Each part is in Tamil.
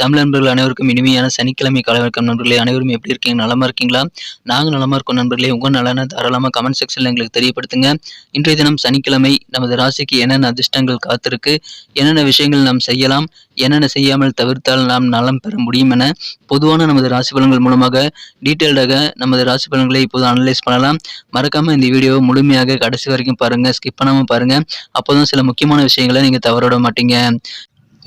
தமிழ் நண்பர்கள் அனைவருக்கும் இனிமையான சனிக்கிழமை காலை வணக்கம் நண்பர்களே அனைவரும் எப்படி இருக்கீங்க? நலமா இருக்கீங்களா? நாங்கள் நலமா இருக்கோம் நண்பர்களே. உங்கள் நலன தாராளமாக கமெண்ட் செக்ஷனில் எங்களுக்கு தெரியப்படுத்துங்க. இன்றைய தினம் சனிக்கிழமை நமது ராசிக்கு என்னென்ன அதிர்ஷ்டங்கள் காத்திருக்கு? என்னென்ன விஷயங்கள் நாம் செய்யலாம்? என்னென்ன செய்யாமல் தவிர்த்தால் நாம் நலம் பெற முடியும் என பொதுவான நமது ராசி பலன்கள் மூலமாக டீட்டெயில்டாக நமது ராசி பலன்களை இப்போது அனலைஸ் பண்ணலாம். மறக்காம இந்த வீடியோவை முழுமையாக கடைசி வரைக்கும் பாருங்க. ஸ்கிப் பண்ணாம பாருங்க. அப்போதான் சில முக்கியமான விஷயங்களை நீங்க தவறவிட மாட்டீங்க.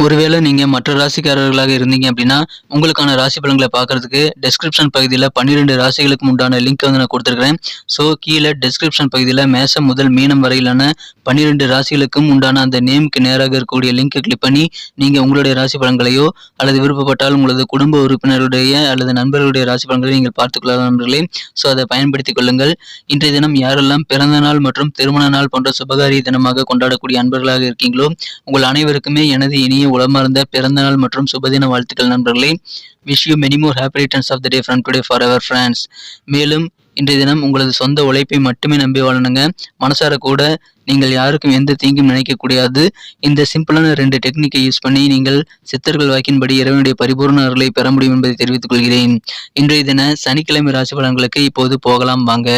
ஒருவேளை நீங்க மற்ற ராசிக்காரர்களாக இருந்தீங்க அப்படின்னா உங்களுக்கான ராசி பலன்களை பார்க்கறதுக்கு டெஸ்கிரிப்ஷன் பகுதியில் பன்னிரெண்டு ராசிகளுக்கு உண்டான லிங்க் வந்து நான் கொடுத்துருக்கிறேன். ஸோ கீழே டெஸ்கிரிப்ஷன் பகுதியில் மேசம் முதல் மீனம் வரையிலான பன்னிரெண்டு ராசிகளுக்கும் உண்டான அந்த நேமுக்கு நேராக இருக்கக்கூடிய லிங்கை கிளிக் பண்ணி நீங்கள் உங்களுடைய ராசி பலன்களையோ அல்லது விருப்பப்பட்டால் உங்களது குடும்ப உறுப்பினருடைய அல்லது நண்பர்களுடைய ராசி பலன்களை நீங்கள் பார்த்துக்கொள்ளலாம் நண்பர்களே. ஸோ அதை பயன்படுத்திக் கொள்ளுங்கள். இன்றைய தினம் யாரெல்லாம் பிறந்த நாள் மற்றும் திருமண நாள் போன்ற சுபகாரிய தினமாக கொண்டாடக்கூடிய அன்பர்களாக இருக்கீங்களோ உங்கள் அனைவருக்குமே எனது இனிய உளமார்ந்த பிறந்த நாள் மற்றும் சுபதின வாழ்த்துக்கள் நண்பர்களே. Wish you many more happy returns of the day from today forever friends மேலும் இன்றைய தினம் உங்களது சொந்த உழைப்பை மட்டுமே நம்பி வாழணுங்க. மனசார கூட நீங்கள் யாருக்கும் எந்த தீங்கும் நினைக்கக்கூடாது இந்த சிம்பிளான ரெண்டு டெக்னிக்கை யூஸ் பண்ணி நீங்கள் சித்தர்கள் வாக்கின்படி இறைவனுடைய பரிபூர்ண அருளை பெற முடியும் என்பதை தெரிவித்துக் கொள்கிறேன். இன்றைய தின சனிக்கிழமை ராசி பலன்களுக்கு இப்போது போகலாம் வாங்க.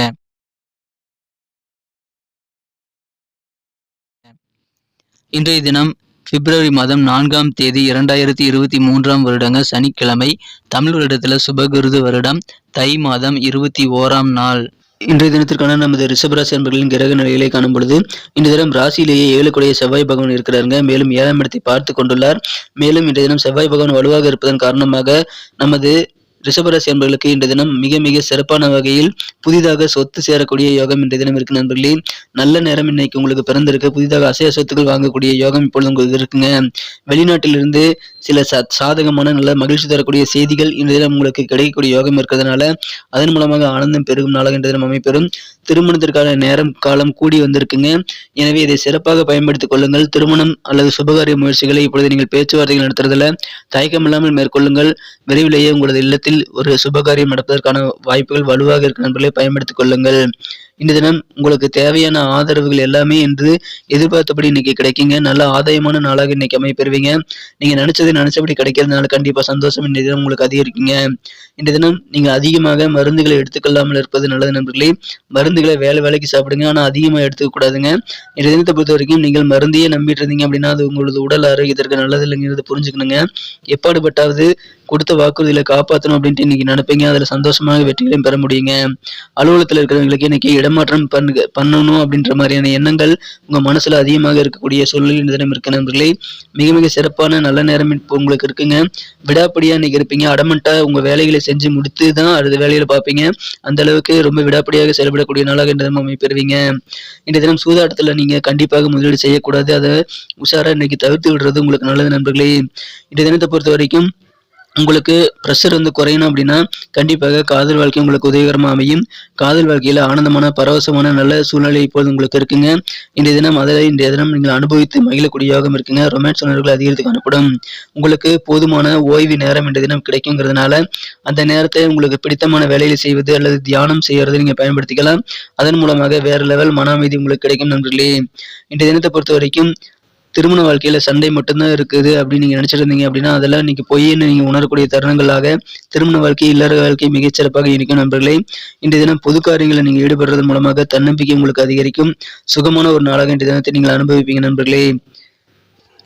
இன்றைய தினம் பிப்ரவரி மாதம் நான்காம் தேதி இரண்டாயிரத்தி இருபத்தி மூன்றாம் வருடங்க சனிக்கிழமை தமிழ் வருடத்தில் சுபகிருது வருடம் தை மாதம் இருபத்தி ஓராம் நாள். இன்றைய தினத்திற்கான நமது ரிஷபராசி அன்பர்களின் கிரக நிலைகளை காணும் பொழுது இந்த தினம் ராசியிலேயே ஏழு செவ்வாய் பகவான் இருக்கிறாருங்க. மேலும் ஏழாம் இடத்தை பார்த்து கொண்டுள்ளார். மேலும் இன்றைய தினம் செவ்வாய் பகவான் வலுவாக இருப்பதன் காரணமாக நமது ரிஷபராசி என்பர்களுக்கு இன்றைய தினம் மிக மிக சிறப்பான வகையில் புதிதாக சொத்து சேரக்கூடிய யோகம் இன்றைய தினம் இருக்கு நண்பர்களே. நல்ல நேரம் இன்னைக்கு உங்களுக்கு பிறந்திருக்கு. புதிதாக அசைய சொத்துக்கள் வாங்கக்கூடிய யோகம் இப்பொழுது உங்களுக்கு இருக்குங்க. வெளிநாட்டிலிருந்து சில சாதகமான நல்ல மகிழ்ச்சி தரக்கூடிய செய்திகள் இன்றைய தினம் உங்களுக்கு கிடைக்கக்கூடிய யோகம் இருக்கிறதுனால அதன் மூலமாக ஆனந்தம் பெருகும் நாளாக இன்றைய தினம் அமைப்பெறும் திருமணத்திற்கான நேரம் காலம் கூடி வந்திருக்குங்க. எனவே இதை சிறப்பாக பயன்படுத்திக் கொள்ளுங்கள். திருமணம் அல்லது சுபகாரிய முயற்சிகளை இப்பொழுது நீங்கள் பேச்சுவார்த்தைகள் நடத்துறதுல தயக்கம் இல்லாமல் மேற்கொள்ளுங்கள். விரைவிலேயே உங்களது இல்லத்தில் ஒரு சுபகாரியம் நடப்பதற்கான வாய்ப்புகள் வலுவாக இருக்க நண்பர்களை பயன்படுத்திக் கொள்ளுங்கள். இந்த தினம் உங்களுக்கு தேவையான ஆதரவுகள் எல்லாமே என்று எதிர்பார்த்தபடி இன்னைக்கு கிடைக்குங்க. நல்ல ஆதாயமான நாளாக இன்னைக்கு அமைப்பெறுவீங்க நீங்க நினைச்சது நினைச்சபடி கிடைக்கிறதுனால கண்டிப்பா சந்தோஷம் இந்த தினம் உங்களுக்கு அதிகரிக்குங்க. இந்த தினம் நீங்க அதிகமாக மருந்துகளை எடுத்துக்கொள்ளாமல் இருப்பது நல்லது நண்பர்களே. மருந்துகளை வேலை வேலைக்கு சாப்பிடுங்க. ஆனா அதிகமா எடுத்துக்க கூடாதுங்க. இந்த தினத்தை பொறுத்த வரைக்கும் நீங்கள் மருந்தையே நம்பிட்டு இருந்தீங்க அப்படின்னா அது உங்களது உடல் ஆரோக்கியத்திற்கு நல்லது இல்லைங்கிறது புரிஞ்சுக்கணுங்க. எப்பாடுபட்டாவது கொடுத்த வாக்குறுதியில காப்பாற்றணும் அப்படின்ட்டு இன்னைக்கு நினைப்பீங்க. அதுல சந்தோஷமாக வெற்றிகளையும் பெற முடியுங்க. அலுவலகத்தில் இருக்கிறவங்களுக்கு இன்னைக்கு இடம் இடமாற்றம் பண்ணு பண்ணணும் அப்படின்ற மாதிரியான எண்ணங்கள் உங்கள் மனசுல அதிகமாக இருக்கக்கூடிய சூழ்நிலை தினம் இருக்க நண்பர்களே. மிக மிக சிறப்பான நல்ல நேரம் இப்போ உங்களுக்கு இருக்குங்க. விடாப்படியாக இன்னைக்கு இருப்பீங்க. அடமண்டா உங்க வேலைகளை செஞ்சு முடித்து தான் அடுத்த வேலையில் பார்ப்பீங்க. அந்த அளவுக்கு ரொம்ப விடாப்படியாக செயல்படக்கூடிய நாளாக இந்த தினம் அமைப்பெறுவீங்க. இந்த தினம் சூதாட்டத்துல நீங்க கண்டிப்பாக முதலீடு செய்யக்கூடாது. அதை உஷாரா இன்னைக்கு தவிர்த்து விடுறது உங்களுக்கு நல்லது நண்பர்களே. இந்த தினத்தை பொறுத்த வரைக்கும் உங்களுக்கு ப்ரெஷர் வந்து குறையணும் அப்படின்னா கண்டிப்பாக காதல் வாழ்க்கை உங்களுக்கு உதவிகரமாக அமையும். காதல் வாழ்க்கையில் ஆனந்தமான பரவசமான நல்ல சூழ்நிலை இப்போது உங்களுக்கு இருக்குங்க. இன்றைய தினம் அதில் இன்றைய தினம் நீங்கள் அனுபவித்து மகிழக்கூடிய யோகம் இருக்குங்க. ரொமான்ஸ் உணர்வுகள் அதிகரித்து காணப்படும். உங்களுக்கு போதுமான ஓய்வு நேரம் இன்றைய தினம் கிடைக்குங்கிறதுனால அந்த நேரத்தை உங்களுக்கு பிடித்தமான வேலையில் செய்வது அல்லது தியானம் செய்யறது நீங்கள் பயன்படுத்திக்கலாம். அதன் மூலமாக வேறு லெவல் மன அமைதி உங்களுக்கு கிடைக்கும் நண்பர்களே. இன்றைய தினத்தை பொறுத்த வரைக்கும் திருமண வாழ்க்கையில சண்டை மட்டும்தான் இருக்குது அப்படின்னு நீங்க நினைச்சிட்டு இருந்தீங்க அப்படின்னா அதெல்லாம் இன்னைக்கு பொய்ன்னு நீங்க உணரக்கூடிய தருணங்களாக திருமண வாழ்க்கை இல்லற வாழ்க்கை மிகச்சிறப்பாக இருக்கும் நண்பர்களே. இன்றைய தினம் பொது காரியங்களை நீங்க ஈடுபடுறது மூலமாக தன்னம்பிக்கை உங்களுக்கு அதிகரிக்கும். சுகமான ஒரு நாளாக இன்றைய தினத்தை நீங்கள் அனுபவிப்பீங்க நண்பர்களே.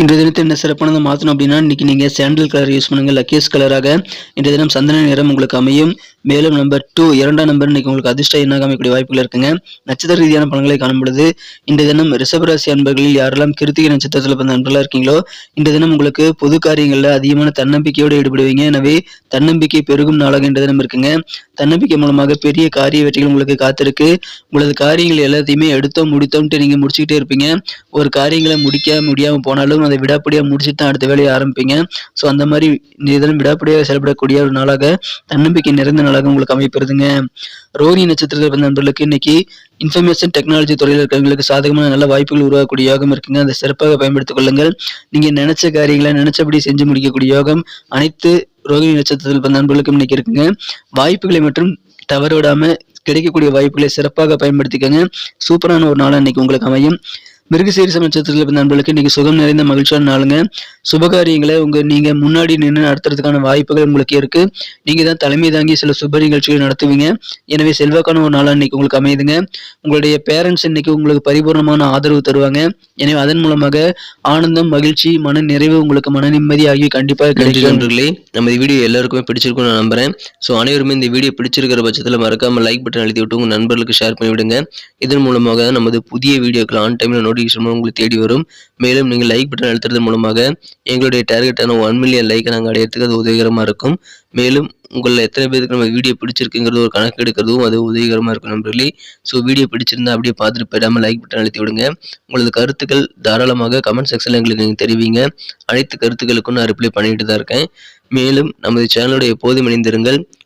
இன்றைய தினத்தை என்ன சிறப்பானதை மாற்றணும் அப்படின்னா இன்னைக்கு நீங்கள் சாண்டல் கலர் யூஸ் பண்ணுங்கள் லக்கேஸ் கலராக இன்றைய தினம் சந்தன நிறம் உங்களுக்கு அமையும். மேலும் நம்பர் டூ இரண்டாம் நம்பர் இன்றைக்கி உங்களுக்கு அதிர்ஷ்ட எண்ணாக அமைக்கக்கூடிய வாய்ப்புகள் இருக்குங்க. நட்சத்திர ரீதியான பலன்களை காணும் பொழுது இன்றைய தினம் ரிஷபராசி அன்பர்களில் யாரெல்லாம் கிருத்திகை நட்சத்திரத்தில் பிறந்த நண்பர்களாக இருக்கீங்களோ இன்றைய தினம் உங்களுக்கு பொது காரியங்களில் அதிகமான தன்னம்பிக்கையோடு ஈடுபடுவீங்க. எனவே தன்னம்பிக்கை பெருகும் நாளாக இன்றைய தினம் இருக்குங்க. தன்னம்பிக்கை மூலமாக பெரிய காரிய வெற்றிகள் உங்களுக்கு காத்திருக்கு. உங்களது காரியங்கள் எல்லாத்தையுமே எடுத்தோம் முடித்தோம்ட்டு நீங்க முடிச்சுக்கிட்டே இருப்பீங்க. ஒரு காரியங்களை முடிக்க முடியாம போனாலும் அதை விடாப்படியா முடிச்சுட்டு தான் அடுத்த வேலையை ஆரம்பிப்பீங்க. ஸோ அந்த மாதிரி இதெல்லாம் தினம் விடாப்படியாக செயல்படக்கூடிய ஒரு நாளாக தன்னம்பிக்கை நிறைந்த நாளாக உங்களுக்கு அமைப்பிருதுங்க ரோஹிணி நட்சத்திரத்தில் பிறந்த நண்பர்களுக்கு இன்னைக்கு இன்ஃபர்மேஷன் டெக்னாலஜி துறையில் இருக்கிறவங்களுக்கு சாதகமான நல்ல வாய்ப்புகள் உருவாக்கக்கூடிய யோகம் இருக்குங்க. அதை சிறப்பாக பயன்படுத்திக் கொள்ளுங்கள். நீங்கள் நினைச்ச காரியங்களை நினைச்சபடி செஞ்சு முடிக்கக்கூடிய யோகம். அனைத்து ரோகிணி நட்சத்திரத்தில் பிறந்த நண்பர்களுக்கும் இன்னைக்கு இருக்குங்க. வாய்ப்புகளை மற்றும் தவறு விடாம கிடைக்கக்கூடிய வாய்ப்புகளை சிறப்பாக பயன்படுத்திக்கங்க. சூப்பரான ஒரு நாள் இன்னைக்கு உங்களுக்கு அமையும். மிருகசீரிச நட்சத்திரத்தில் பிறந்த நண்பர்களுக்கு இன்னைக்கு சுகம் நிறைந்த மகிழ்ச்சியான நாளுங்க. சுபகாரியங்களை உங்க நீங்க முன்னாடி நின்று நடத்துறதுக்கான வாய்ப்புகள் உங்களுக்கு இருக்கு. நீங்க தான் தலைமை தாங்கி சில சுப நிகழ்ச்சிகள் நடத்துவீங்க. எனவே செல்வாக்கான ஒரு நாளா இன்னைக்கு உங்களுக்கு அமையுதுங்க. உங்களுடைய பேரண்ட்ஸ் இன்னைக்கு உங்களுக்கு பரிபூர்ணமான ஆதரவு தருவாங்க. எனவே அதன் மூலமாக ஆனந்தம் மகிழ்ச்சி மன நிறைவு உங்களுக்கு மன நிம்மதி ஆகிய கண்டிப்பாக கிடைக்கும். நம்ம இந்த வீடியோ எல்லாருக்குமே பிடிச்சிருக்கும்னு நான் நம்புறேன். ஸோ அனைவருமே இந்த வீடியோ பிடிச்சிருக்கிற பட்சத்தில் மறக்காம லைக் பட்டன் அழுத்தி விட்டு உங்க நண்பர்களுக்கு ஷேர் பண்ணி விடுங்க இதன் மூலமாக நமது புதிய வீடியோக்கள் ஆன் டைம்ல நோட்டிஃபிகேஷன் உங்களுக்கு தேடி வரும். மேலும் நீங்கள் லைக் பட்டன் அழுத்துறது மூலமாக எங்களுடைய டார்கெட்டான ஒன் மில்லியன் லைக்கை நாங்கள் அடையிறதுக்கு அது உதவிகரமாக இருக்கும். மேலும் உங்களில் எத்தனை பேருக்கு நம்ம வீடியோ பிடிச்சிருக்குங்கிறது ஒரு கணக்கு எடுக்கிறதும் அது உதவிகரமாக இருக்கும் நம்பர்களே ஸோ வீடியோ பிடிச்சிருந்தா அப்படியே பார்த்துட்டு போயிடாமல் லைக் பட்டன் அழுத்தி விடுங்க. உங்களது கருத்துக்கள் தாராளமாக கமெண்ட் செக்ஷனில் எங்களுக்கு நீங்கள் தெரிவிங்க. அனைத்து கருத்துக்களுக்கும் நான் ரிப்ளை பண்ணிட்டு தான் இருக்கேன். மேலும் நமது சேனலோட எப்போதும் இணைந்திருங்கள்.